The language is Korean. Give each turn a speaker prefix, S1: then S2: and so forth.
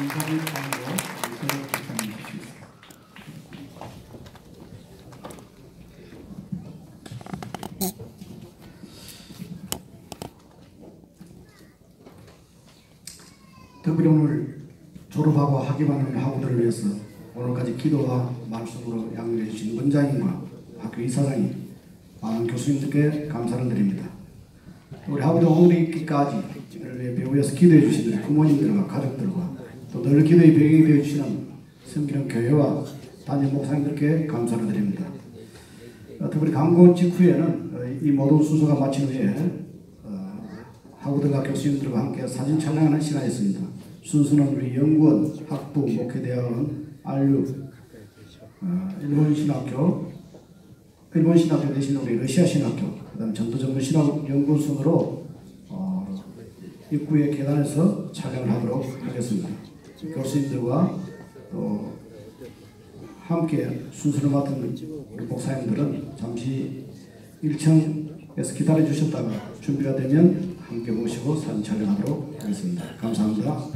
S1: 인사를 강으로 인사를 부탁해 주시겠습니다. 특별히 오늘 졸업하고 학위반을 학우들을 위해서 오늘까지 기도와 말씀으로 양육해 주신 원장님과 학교 이사장님, 많은 교수님들께 감사를 드립니다. 우리 학우들 오늘 있기까지 를 배우에서 기도해 우리 부모님들과 가족들과 또 늘 기도의 배경이 되어 주시는 성기령 교회와 담임 목사님들께 감사를 드립니다. 어, 특별히 강권 직후에는 어, 이 모든 순서가 마친 후에 어, 학우들과 교수님들과 함께 사진 촬영하는 시간이 있습니다. 순서는 우리 연구원, 학부, 목회대학원, 어, 일본 신학교, 일본 신학교 대신 우리 러시아 신학교, 그 다음 전도전문 신학 연구 순으로 어, 입구의 계단에서 촬영을 하도록 하겠습니다. 교수님들과 또 함께 순서를 맡은 우리 목사님들은 잠시 1층에서 기다려 주셨다가 준비가 되면 함께 모시고 사진 촬영하도록 하겠습니다. 감사합니다.